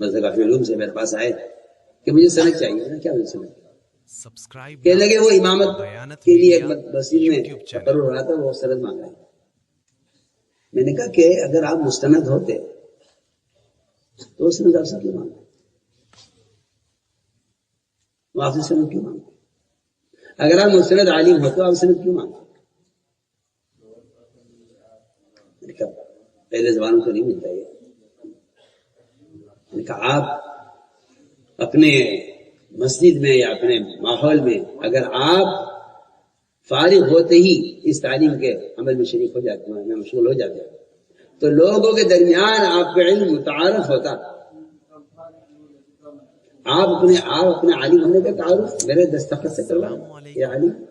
مذہبی علوم سے میرے پاس آئے کہ مجھے سڑک چاہیے نا کیا مجھے سڑک کہنے لگے وہ امامت کے لیے ایک مسجد میں پر ہو رہا تھا وہ سند مانگ رہا ہے میں نے کہا کہ اگر آپ مستند ہوتے تو اس سند آپ سے کیوں مانگ وہ آپ سے سند کیوں مانگتے اگر آپ مستند عالم ہو تو آپ سند کیوں مانگتے پہلے زبانوں کو نہیں ملتا یہ نے کہا آپ اپنے مسجد میں یا اپنے ماحول میں اگر آپ فارغ ہوتے ہی اس تعلیم کے عمل میں شریک ہو جاتے ہیں مشغول ہو جاتے ہیں تو لوگوں کے درمیان آپ کا علم متعارف ہوتا۔ آپ اپنے آپ اپنے عالم ہونے کا تعارف۔ میرے دستخط سے کر رہا ہوں۔ یہ عالم۔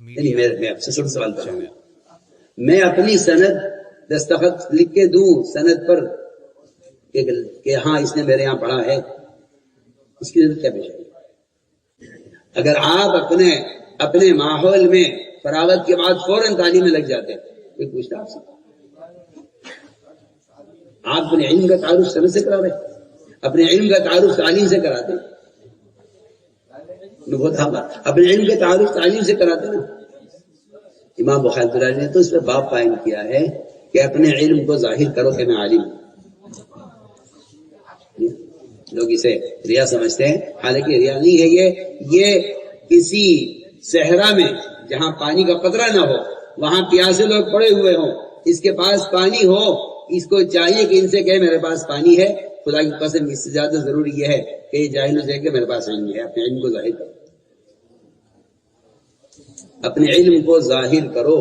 یعنی میں آپ سے سوال کر میں اپنی سند دستخط لکھ کے دوں سند پر کہ ہاں اس نے میرے یہاں پڑھا ہے۔ اس کی نظر کیا پیش اگر آپ اپنے اپنے ماحول میں فراغت کے بعد فوراً تعلیم میں لگ جاتے کوئی پوچھتا آپ سے؟ آپ اپنے علم کا تعارف سمجھ سے کرا رہے اپنے علم کا تعارف تعلیم سے کراتے اپنے علم کے تعارف تعلیم سے کراتے نا؟ امام بخاری نے تو اس پہ باپ قائم کیا ہے کہ اپنے علم کو ظاہر کرو کہ میں عالم ہوں۔ لوگ اسے ریا سمجھتے ہیں۔ حالانکہ ریا نہیں ہے یہ یہ کسی صحرا میں جہاں پانی کا قطرہ نہ ہو، وہاں پیاسے لوگ پڑے ہوئے ہوں۔ اس کے پاس پانی ہو، اس کو چاہیے کہ ان سے کہے میرے پاس پانی ہے۔ خدا کی قسم، اس سے زیادہ ضروری یہ ہے کہ یہ جاہل سے کہ میرے پاس علم ہے۔ اپنے علم کو ظاہر کرو۔ اپنے علم کو ظاہر کرو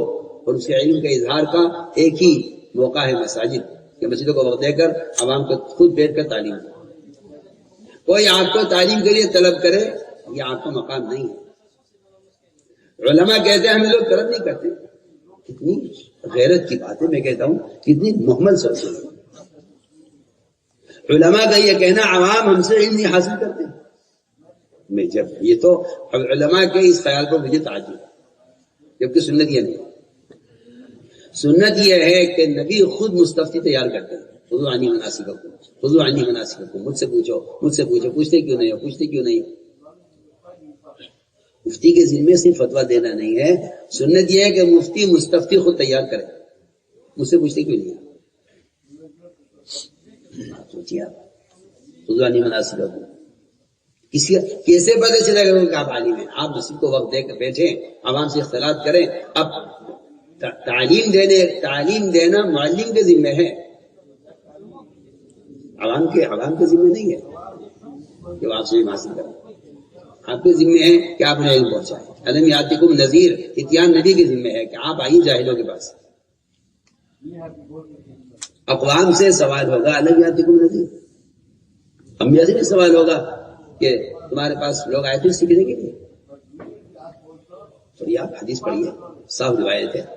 اور اس کے علم کا اظہار کا ایک ہی موقع ہے مساجد، کہ مسجدوں کو وقت دے کر عوام کو خود بیٹھ کر تعلیم دو۔ کوئی آپ کو تعلیم کے لیے طلب کرے، یہ آپ کا مقام نہیں ہے۔ علماء کہتے ہیں، ہم لوگ طلب نہیں کرتے۔ کتنی غیرت کی بات ہے میں کہتا ہوں، کتنی محمد سب سے علماء کا یہ کہنا، عوام ہم سے علم نہیں حاصل کرتے۔ میں جب یہ تو علماء کے اس خیال کو مجھے تعجب جبکہ سنت یہ نہیں۔ سنت یہ ہے کہ نبی خود مستفتی تیار کرتے ہیں۔ خزو آنی مناسب حکم عنی آنی مناسب حکم مجھ سے پوچھو. مجھ سے پوچھو. پوچھتے کیوں نہیں ہو؟ پوچھتے کیوں نہیں مفتی کے ذمے سے فتویٰ دینا نہیں ہے۔ سنت یہ ہے کہ مفتی مستفتی خود تیار کرے۔ مجھ سے پوچھتے کیوں نہیں سوچیے آپ۔ خزو آنی مناسب حکم کسی کیسے پتہ گا کہ آپ عالم ہیں آپ مسجد کو وقت دے کر بیٹھیں، عوام سے اختلاط کریں۔ اب تعلیم دینے، تعلیم دینا معلم کے ذمہ ہے۔ عوام کے عوام کے ذمہ نہیں ہے کہ وہ آپ سے حاصل کریں۔ آپ کے ذمہ ہے کہ آپ نے علم پہنچائے علم یاتکم اتیان نبی کے ذمہ ہے کہ آپ آئیے جاہلوں کے پاس۔ اقوام سے سوال ہوگا، علم یاتکم نذیر۔ امبیا سے بھی سوال ہوگا کہ تمہارے پاس لوگ آئے تھے سیکھنے کے لیے۔ تھوڑی آپ حدیث پڑھیے، صاف روایت ہے۔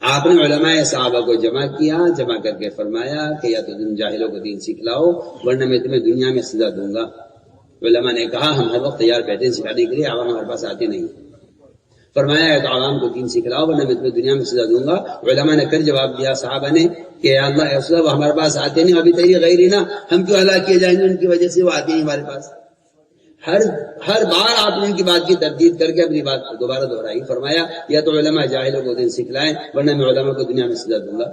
آپ نے علماء صحابہ کو جمع کیا، جمع کر کے فرمایا کہ یا تو تم جاہلوں کو دین سکھلاؤ، ورنہ میں تمہیں دنیا میں سزا دوں گا۔ علماء نے کہا، ہم ہر وقت تیار بیٹھے سکھانے کے لیے، عوام ہمارے پاس آتے نہیں۔ فرمایا ہے تو عوام کو دین سکھلاؤ، ورنہ میں تمہیں دنیا میں سزا دوں گا۔ علماء نے کر جواب دیا، صحابہ نے کہ یا اللہ وہ ہمارے پاس آتے نہیں، ابھی تیری غیر ہی نا، ہم کیوں ہلاک کیے جائیں گے؟ ان کی وجہ سے وہ آتے ہیں ہمارے پاس۔ ہر ہر بار آپ نے ان کی بات کی تردید کر کے اپنی بات دوبارہ دہرائی فرمایا، یا تو علماء جاہلوں کو دن سکھلائیں، ورنہ میں علماء کو دنیا میں سزا دوں گا۔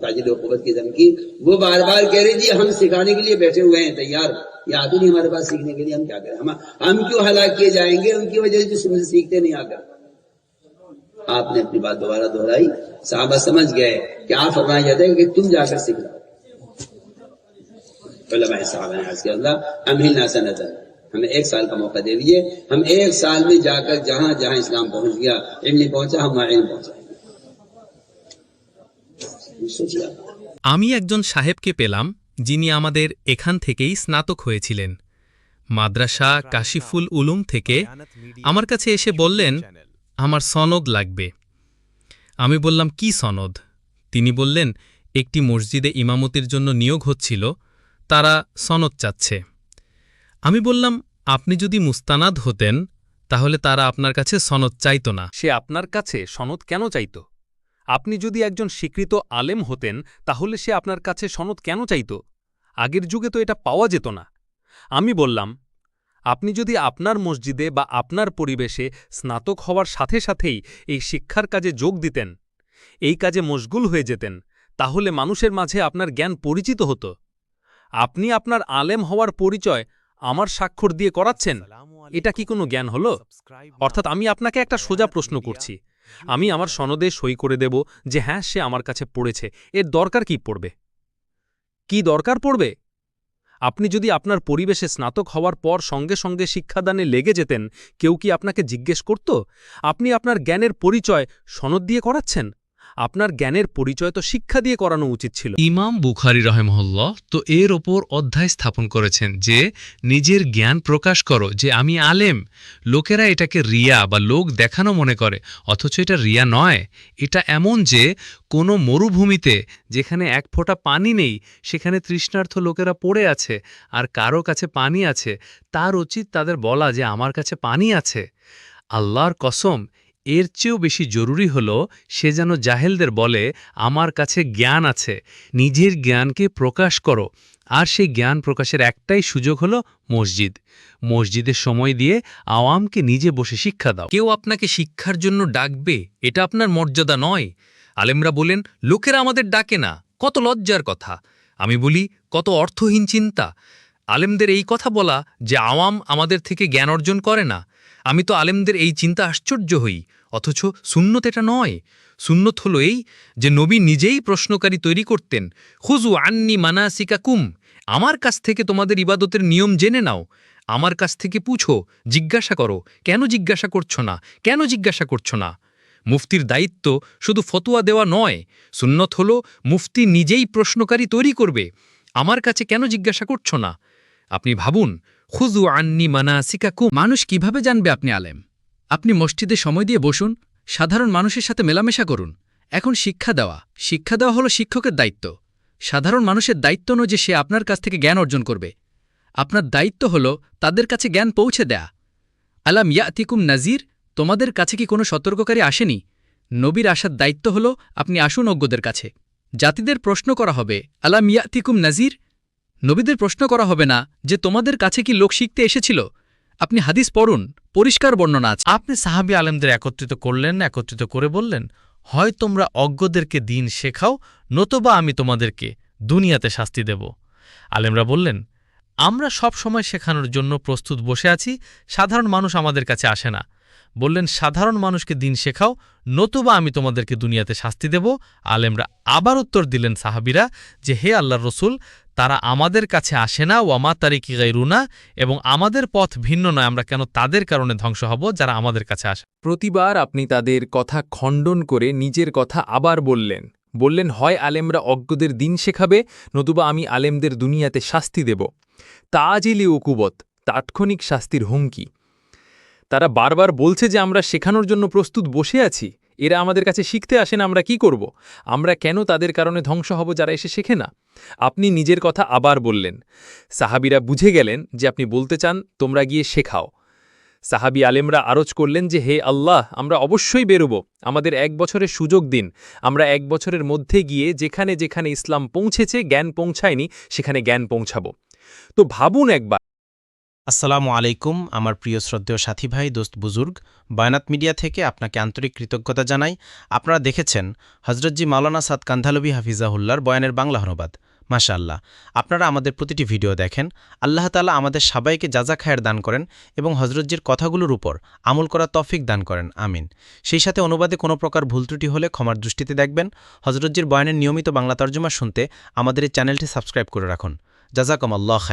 تاجر حکومت کی دھمکی۔ وہ بار بار کہہ رہی تھی، ہم سکھانے کے لیے بیٹھے ہوئے ہیں، تیار۔ یا تو نہیں ہمارے پاس سیکھنے کے لیے، ہم کیا کریں؟ ہم ہم کیوں ہلاک کیے جائیں گے؟ ان کی وجہ سے سیکھتے نہیں آ کر۔ آپ نے اپنی بات دوبارہ دہرائی۔ صحابہ سمجھ گئے کہ آپ فرمایا جاتے ہیں کہ تم جا کر سیکھ لو علماء صحابہ نے عرض کیا، اللہ امہل ناسا نظر हमें एक साल का मौका दे दीजिए हम एक साल में जाकर जहां जहां इस्लाम पहुंच गया इल्म नहीं पहुंचा हम वहां इल्म पहुंचाएंगे सोचिए आप। আমি একজন সাহেবকে পেলাম যিনি আমাদের এখান থেকেই স্নাতক হয়েছিলেন মাদ্রাসা কাশিফুল উলুম থেকে আমার কাছে এসে বললেন আমার সনদ লাগবে আমি বললাম কি সনদ তিনি বললেন একটি মসজিদে ইমামতির জন্য নিয়োগ হচ্ছিল তারা সনদ চাচ্ছে আমি বললাম, আপনি যদি মুস্তানাদ হতেন, তাহলে তারা আপনার কাছে সনদ চাইত না। সে আপনার কাছে সনদ কেন চাইত? আপনি যদি একজন স্বীকৃত আলেম হতেন, তাহলে সে আপনার কাছে সনদ কেন চাইত? আগের যুগে তো এটা পাওয়া যেত না। আমি বললাম, আপনি যদি আপনার মসজিদে বা আপনার পরিবেশে স্নাতক হওয়ার সাথে সাথেই এই শিক্ষার কাজে যোগ দিতেন, এই কাজে মশগুল হয়ে যেতেন, তাহলে মানুষের মাঝে আপনার জ্ঞান পরিচিত হতো। আপনি আপনার আলেম হওয়ার পরিচয় আমার স্বাক্ষর দিয়ে করাচ্ছেন? এটা কি কোনো জ্ঞান হলো? অর্থাৎ আমি আপনাকে একটা সোজা প্রশ্ন করছি। আমি আমার সনদে সই করে দেব যে হ্যাঁ সে আমার কাছে পড়েছে। এর দরকার কি পড়বে? কি দরকার পড়বে? আপনি যদি আপনার পরিবেশে স্নাতক হওয়ার পর সঙ্গে সঙ্গে শিক্ষাদানে লেগে যেতেন কেউ কি আপনাকে জিজ্ঞেস করত? আপনি আপনার জ্ঞানের পরিচয় সনদ দিয়ে করাচ্ছেন? আপনার জ্ঞানের পরিচয় তো শিক্ষা দিয়ে করানো উচিত ছিল। ইমাম বুখারি রহেমহল্লা তো এর ওপর অধ্যায় স্থাপন করেছেন যে, নিজের জ্ঞান প্রকাশ করো যে, আমি আলেম। লোকেরা এটাকে রিয়া বা লোক দেখানো মনে করে, অথচ এটা রিয়া নয়। এটা এমন যে, কোনো মরুভূমিতে যেখানে এক ফোঁটা পানি নেই, সেখানে তৃষ্ণার্থ লোকেরা পড়ে আছে, আর কারও কাছে পানি আছে, তার উচিত তাদের বলা যে, আমার কাছে পানি আছে। আল্লাহর কসম এর চেয়েও বেশি জরুরি হল সে যেন জাহেলদের বলে, আমার কাছে জ্ঞান আছে, নিজের জ্ঞানকে প্রকাশ করো। আর সেই জ্ঞান প্রকাশের একটাই সুযোগ হল মসজিদ। মসজিদের সময় দিয়ে আওয়ামকে নিজে বসে শিক্ষা দাও। কেউ আপনাকে শিক্ষার জন্য ডাকবে, এটা আপনার মর্যাদা নয়। আলেমরা বলেন, লোকেরা আমাদের ডাকে না, কত লজ্জার কথা। আমি বলি, কত অর্থহীন চিন্তা। আলেমদের এই কথা বলা যে আওয়াম আমাদের থেকে জ্ঞান অর্জন করে না। আমি তো আলেমদের এই চিন্তা আশ্চর্য হই। অথচ সুন্নত এটা নয়। সুন্নত হলো এই যে নবী নিজেই প্রশ্নকারী তৈরি করতেন খুজু আন্নি মানাসিকা কুম আমার কাছ থেকে তোমাদের ইবাদতের নিয়ম জেনে নাও, আমার কাছ থেকে পুছো, জিজ্ঞাসা করো, কেন জিজ্ঞাসা করছ না, কেন জিজ্ঞাসা করছ না? মুফতির দায়িত্ব শুধু ফতোয়া দেওয়া নয়, সুন্নত হলো মুফতি নিজেই প্রশ্নকারী তৈরি করবে, আমার কাছে কেন জিজ্ঞাসা করছ না? আপনি ভাবুন খুজু আন্নি মানাসিকাকুম, মানুষ কীভাবে জানবে আপনি আলেম? আপনি মসজিদে সময় দিয়ে বসুন, সাধারণ মানুষের সাথে মেলামেশা করুন। এখন শিক্ষা দেওয়া। শিক্ষা দেওয়া হলো শিক্ষকের দায়িত্ব। সাধারণ মানুষের দায়িত্ব নয় যে সে আপনার কাছ থেকে জ্ঞান অর্জন করবে। আপনার দায়িত্ব হল তাদের কাছে জ্ঞান পৌঁছে দেয়া। আলাম ইয়াতিকুম নাজির, তোমাদের কাছে কি কোনো সতর্ককারী আসেনি? নবীর আসার দায়িত্ব হল আপনি আসুন অজ্ঞদের কাছে। জাতিদের প্রশ্ন করা হবে, আলাম ইয়াতিকুম নাজির? নবীদের প্রশ্ন করা হবে না যে তোমাদের কাছে কি লোক শিখতে এসেছিল? আপনি হাদিস পড়ুন, পরিষ্কার বর্ণনা আছে। আপনি সাহাবি আলেমদের একত্রিত করলেন, একত্রিত করে বললেন, হয় তোমরা অজ্ঞদেরকে দিন শেখাও, নতুবা আমি তোমাদেরকে দুনিয়াতে শাস্তি দেব। আলেমরা বললেন, আমরা সব সময় শেখানোর জন্য প্রস্তুত বসে আছি, সাধারণ মানুষ আমাদের কাছে আসে না। বললেন, সাধারণ মানুষকে দিন শেখাও, নতুবা আমি তোমাদেরকে দুনিয়াতে শাস্তি দেব। আলেমরা আবার উত্তর দিলেন সাহাবিরা যে, হে আল্লাহর রসুল তারা আমাদের কাছে আসে না ওয়ামা তারিকি গাইরুনা এবং আমাদের পথ ভিন্ন নয়, আমরা কেন তাদের কারণে ধ্বংস হব, যারা আমাদের কাছে আসে। প্রতিবার আপনি তাদের কথা খণ্ডন করে নিজের কথা আবার বললেন। বললেন, হয় আলেমরা অজ্ঞদের দিন শেখাবে, নতুবা আমি আলেমদের দুনিয়াতে শাস্তি দেব। তাজিলি উকুবত, তাৎক্ষণিক শাস্তির হুমকি। তারা বারবার বলছে যে আমরা শেখানোর জন্য প্রস্তুত বসে আছি। এরা আমাদের কাছে শিখতে আসেন আমরা কি করব? আমরা কেন তাদের কারণে ধ্বংস হব যারা এসে শেখে না? আপনি নিজের কথা আবার বললেন। সাহাবিরা বুঝে গেলেন যে আপনি বলতে চান, তোমরা গিয়ে শেখাও। সাহাবি আলেমরা আরজ করলেন যে, হে আল্লাহ, আমরা অবশ্যই বেরোব। আমাদের এক বছরের সুযোগ দিন। আমরা এক বছরের মধ্যে গিয়ে যেখানে যেখানে ইসলাম পৌঁছেছে, জ্ঞান পৌঁছায়নি, সেখানে জ্ঞান পৌঁছাব। তো ভাবুন একবার আসসালামু আলাইকুম, আমার প্রিয় শ্রদ্ধেয় সাথী ভাই দোস্ত বুজুর্গ। বায়নাত মিডিয়া থেকে আপনাকে আন্তরিক কৃতজ্ঞতা জানাই। আপনারা দেখেছেন হজরতজি মাওলানা সাদ কান্ধালবি হাফিজাহুল্লার বয়ানের বাংলা অনুবাদ। মাশা আল্লাহ আপনারা আমাদের প্রতিটি ভিডিও দেখেন। আল্লাহ তালা আমাদের সবাইকে যাজা খায়ের দান করেন এবং হজরতজির কথাগুলোর উপর আমল করা তফিক দান করেন। আমিন। সেই সাথে অনুবাদে কোনো প্রকার ভুল ত্রুটি হলে ক্ষমার দৃষ্টিতে দেখবেন। হজরতজির বয়ানের নিয়মিত বাংলা তর্জমা শুনতে আমাদের এই চ্যানেলটি সাবস্ক্রাইব করে রাখুন। জাজাকম আল্লাহ